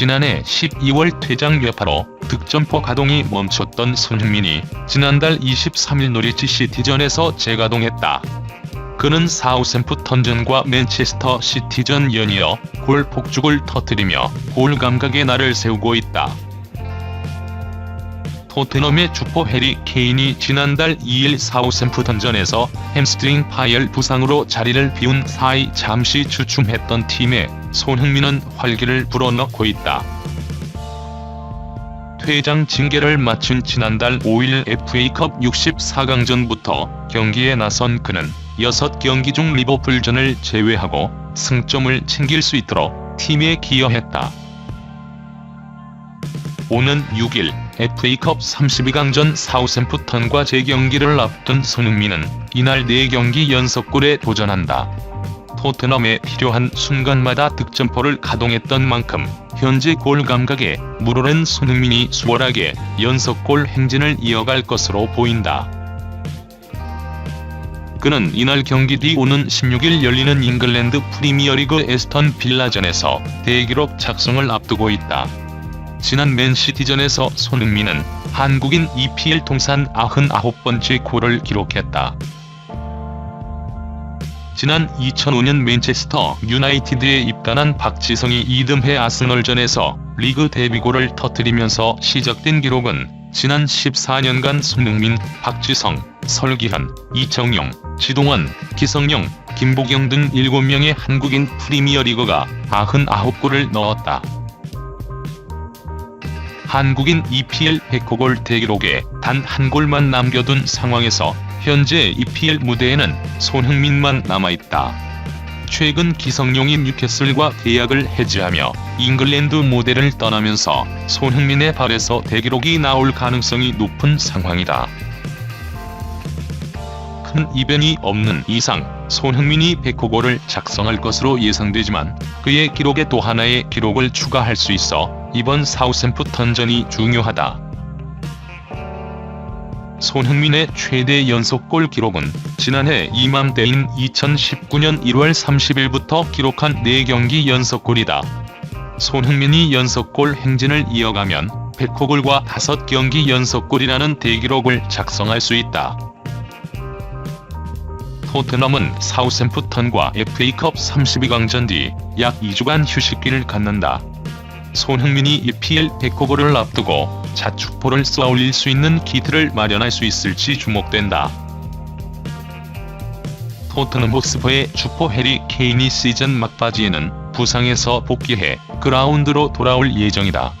지난해 12월 퇴장 여파로 득점포 가동이 멈췄던 손흥민이 지난달 23일 노리치 시티전에서 재가동했다. 그는 사우샘프턴전과 맨체스터 시티전 연이어 골 폭죽을 터뜨리며 골 감각의 날을 세우고 있다. 토트넘의 주포 해리 케인이 지난달 2일 사우샘프턴전에서 햄스트링 파열 부상으로 자리를 비운 사이 잠시 주춤했던 팀에 손흥민은 활기를 불어넣고 있다. 퇴장 징계를 마친 지난달 5일 FA컵 64강전부터 경기에 나선 그는 6경기 중 리버풀전을 제외하고 승점을 챙길 수 있도록 팀에 기여했다. 오는 6일 FA컵 32강전 사우샘프턴과 재경기를 앞둔 손흥민은 이날 4경기 연속골에 도전한다. 토트넘에 필요한 순간마다 득점포를 가동했던 만큼 현재 골 감각에 물오른 손흥민이 수월하게 연속골 행진을 이어갈 것으로 보인다. 그는 이날 경기 뒤 오는 16일 열리는 잉글랜드 프리미어리그 에스턴 빌라전에서 대기록 작성을 앞두고 있다. 지난 맨시티전에서 손흥민은 한국인 EPL 통산 99번째 골을 기록했다. 지난 2005년 맨체스터 유나이티드에 입단한 박지성이 이듬해 아스널전에서 리그 데뷔골을 터뜨리면서 시작된 기록은 지난 14년간 손흥민, 박지성, 설기현, 이청용, 지동원, 기성용, 김보경 등 7명의 한국인 프리미어리거가 99골을 넣었다. 한국인 EPL 100호 골 대기록에 단 한 골만 남겨둔 상황에서 현재 EPL 무대에는 손흥민만 남아있다. 최근 기성용이 뉴캐슬과 계약을 해지하며 잉글랜드 무대를 떠나면서 손흥민의 발에서 대기록이 나올 가능성이 높은 상황이다. 큰 이변이 없는 이상 손흥민이 100호 골을 작성할 것으로 예상되지만 그의 기록에 또 하나의 기록을 추가할 수 있어 이번 사우샘프턴전이 중요하다. 손흥민의 최대 연속골 기록은 지난해 이맘때인 2019년 1월 30일부터 기록한 4경기 연속골이다. 손흥민이 연속골 행진을 이어가면 100호골과 5경기 연속골이라는 대기록을 작성할 수 있다. 토트넘은 사우샘프턴과 FA컵 32강전 뒤 약 2주간 휴식기를 갖는다. 손흥민이 EPL 100호골을 앞두고 자축포를 쏘아 올릴 수 있는 기틀을 마련할 수 있을지 주목된다. 토트넘 호스퍼의 주포 해리 케인이 시즌 막바지에는 부상에서 복귀해 그라운드로 돌아올 예정이다.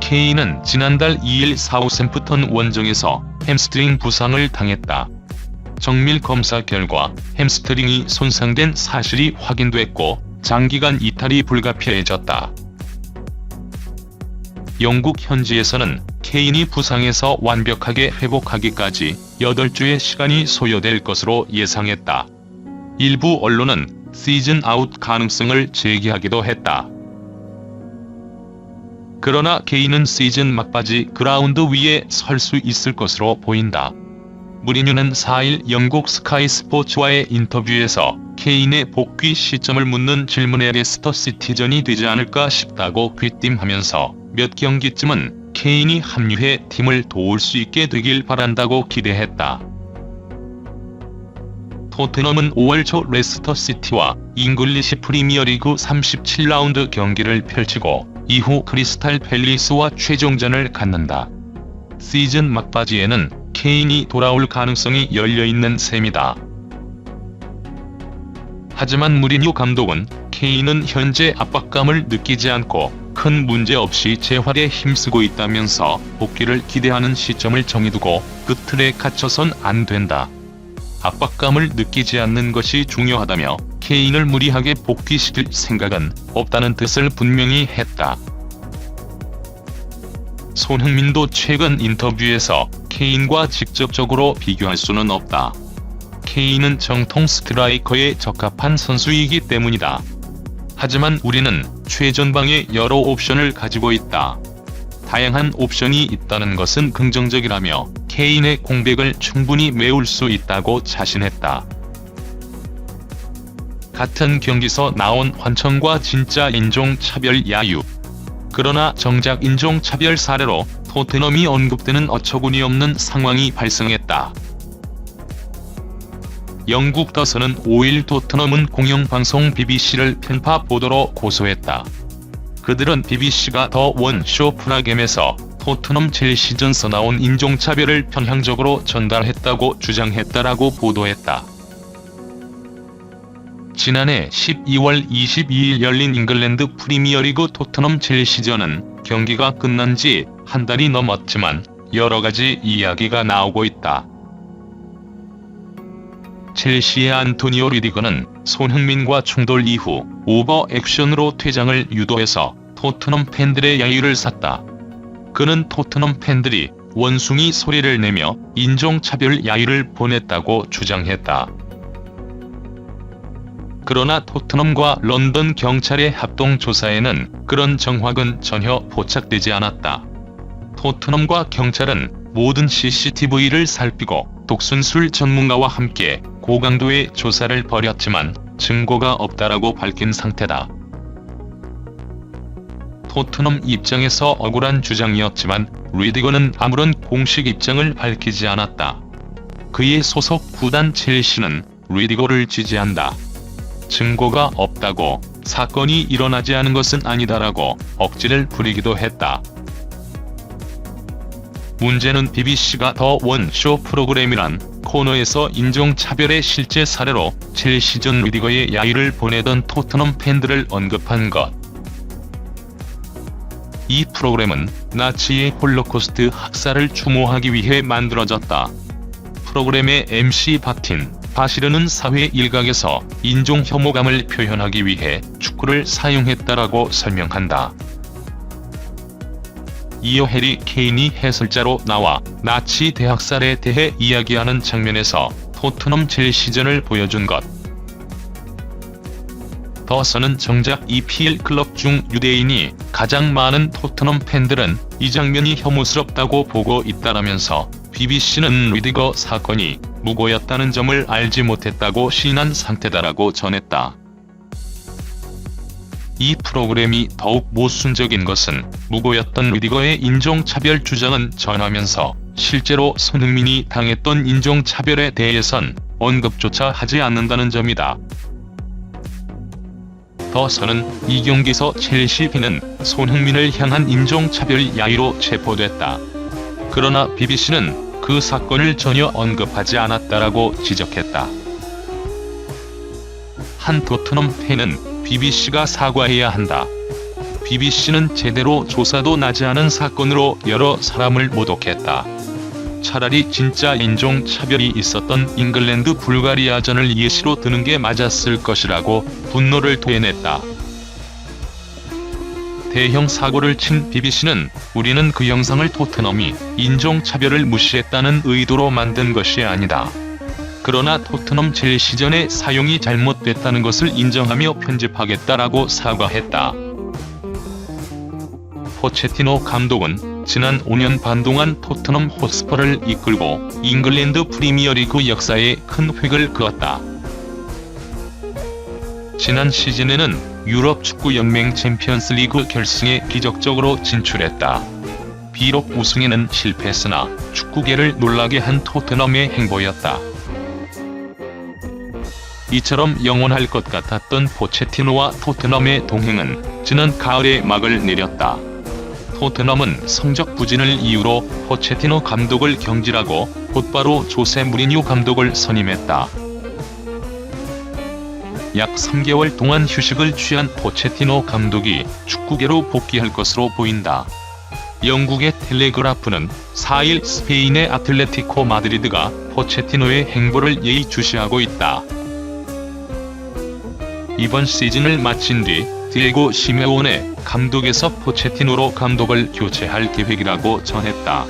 케인은 지난달 2일 사우샘프턴 원정에서 햄스트링 부상을 당했다. 정밀 검사 결과 햄스트링이 손상된 사실이 확인됐고 장기간 이탈이 불가피해졌다. 영국 현지에서는 케인이 부상에서 완벽하게 회복하기까지 8주의 시간이 소요될 것으로 예상했다. 일부 언론은 시즌 아웃 가능성을 제기하기도 했다. 그러나 케인은 시즌 막바지 그라운드 위에 설 수 있을 것으로 보인다. 무리뉴는 4일 영국 스카이 스포츠와의 인터뷰에서 케인의 복귀 시점을 묻는 질문에 레스터 시티전이 되지 않을까 싶다고 귀띔하면서 몇 경기쯤은 케인이 합류해 팀을 도울 수 있게 되길 바란다고 기대했다. 토트넘은 5월 초 레스터 시티와 잉글리시 프리미어리그 37라운드 경기를 펼치고 이후 크리스탈 팰리스와 최종전을 갖는다. 시즌 막바지에는 케인이 돌아올 가능성이 열려있는 셈이다. 하지만 무리뉴 감독은 케인은 현재 압박감을 느끼지 않고 큰 문제 없이 재활에 힘쓰고 있다면서 복귀를 기대하는 시점을 정해두고 그 틀에 갇혀선 안 된다. 압박감을 느끼지 않는 것이 중요하다며 케인을 무리하게 복귀시킬 생각은 없다는 뜻을 분명히 했다. 손흥민도 최근 인터뷰에서 케인과 직접적으로 비교할 수는 없다. 케인은 정통 스트라이커에 적합한 선수이기 때문이다. 하지만 우리는 최전방에 여러 옵션을 가지고 있다. 다양한 옵션이 있다는 것은 긍정적이라며 케인의 공백을 충분히 메울 수 있다고 자신했다. 같은 경기서 나온 환청과 진짜 인종차별 야유. 그러나 정작 인종차별 사례로 토트넘이 언급되는 어처구니 없는 상황이 발생했다. 영국 더선은 5일 토트넘은 공영방송 BBC를 편파 보도로 고소했다. 그들은 BBC가 더 원쇼 프라겜에서 토트넘 첼시전서 나온 인종차별을 편향적으로 전달했다고 주장했다라고 보도했다. 지난해 12월 22일 열린 잉글랜드 프리미어리그 토트넘 첼시전은 경기가 끝난 지 한 달이 넘었지만 여러 가지 이야기가 나오고 있다. 첼시의 안토니오 리디거는 손흥민과 충돌 이후 오버 액션으로 퇴장을 유도해서 토트넘 팬들의 야유를 샀다. 그는 토트넘 팬들이 원숭이 소리를 내며 인종차별 야유를 보냈다고 주장했다. 그러나 토트넘과 런던 경찰의 합동 조사에는 그런 정황은 전혀 포착되지 않았다. 토트넘과 경찰은 모든 CCTV를 살피고 독순술 전문가와 함께 고강도의 조사를 벌였지만 증거가 없다라고 밝힌 상태다. 토트넘 입장에서 억울한 주장이었지만 리디거는 아무런 공식 입장을 밝히지 않았다. 그의 소속 구단 첼시는 리디거를 지지한다. 증거가 없다고 사건이 일어나지 않은 것은 아니다라고 억지를 부리기도 했다. 문제는 BBC가 더 원쇼 프로그램이란 코너에서 인종차별의 실제 사례로 첼시전 리디거의 야유를 보내던 토트넘 팬들을 언급한 것. 이 프로그램은 나치의 홀로코스트 학살을 추모하기 위해 만들어졌다. 프로그램의 MC 바틴, 바시르는 사회 일각에서 인종 혐오감을 표현하기 위해 축구를 사용했다라고 설명한다. 이어 해리 케인이 해설자로 나와 나치 대학살에 대해 이야기하는 장면에서 토트넘 첼시전을 보여준 것. 더서는 정작 EPL 클럽 중 유대인이 가장 많은 토트넘 팬들은 이 장면이 혐오스럽다고 보고 있다라면서 BBC는 리디거 사건이 무고였다는 점을 알지 못했다고 시인한 상태다라고 전했다. 이 프로그램이 더욱 모순적인 것은 무고였던 리디거의 인종차별 주장은 전하면서 실제로 손흥민이 당했던 인종차별에 대해선 언급조차 하지 않는다는 점이다. 더서는 이 경기서 첼시 팬은 손흥민을 향한 인종차별 야유로 체포됐다. 그러나 BBC는 그 사건을 전혀 언급하지 않았다라고 지적했다. 한 토트넘 팬은 BBC가 사과해야 한다. BBC는 제대로 조사도 나지 않은 사건으로 여러 사람을 모독했다. 차라리 진짜 인종차별이 있었던 잉글랜드 불가리아전을 예시로 드는 게 맞았을 것이라고 분노를 토해냈다. 대형 사고를 친 BBC는 우리는 그 영상을 토트넘이 인종차별을 무시했다는 의도로 만든 것이 아니다. 그러나 토트넘 첼시전의 사용이 잘못됐다는 것을 인정하며 편집하겠다라고 사과했다. 포체티노 감독은 지난 5년 반 동안 토트넘 호스퍼를 이끌고 잉글랜드 프리미어리그 역사에 큰 획을 그었다. 지난 시즌에는 유럽 축구 연맹 챔피언스 리그 결승에 기적적으로 진출했다. 비록 우승에는 실패했으나 축구계를 놀라게 한 토트넘의 행보였다. 이처럼 영원할 것 같았던 포체티노와 토트넘의 동행은 지난 가을에 막을 내렸다. 토트넘은 성적 부진을 이유로 포체티노 감독을 경질하고 곧바로 조세 무리뉴 감독을 선임했다. 약 3개월 동안 휴식을 취한 포체티노 감독이 축구계로 복귀할 것으로 보인다. 영국의 텔레그라프는 4일 스페인의 아틀레티코 마드리드가 포체티노의 행보를 예의주시하고 있다. 이번 시즌을 마친 뒤 디에고 시메오네 감독에서 포체티노로 감독을 교체할 계획이라고 전했다.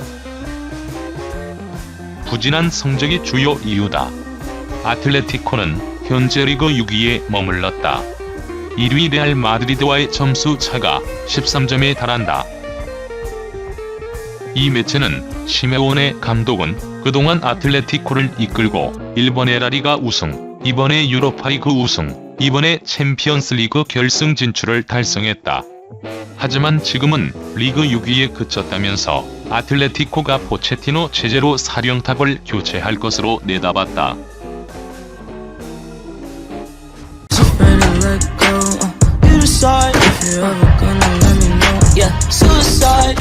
부진한 성적이 주요 이유다. 아틀레티코는 현재 리그 6위에 머물렀다. 1위 레알 마드리드와의 점수 차가 13점에 달한다. 이 매체는 시메온의 감독은 그동안 아틀레티코를 이끌고 일본의 라리가 우승, 이번에 유로파리그 우승, 이번에 챔피언스리그 결승 진출을 달성했다. 하지만 지금은 리그 6위에 그쳤다면서 아틀레티코가 포체티노 체제로 사령탑을 교체할 것으로 내다봤다. Suicide if you ever gonna let me know. Yeah, suicide.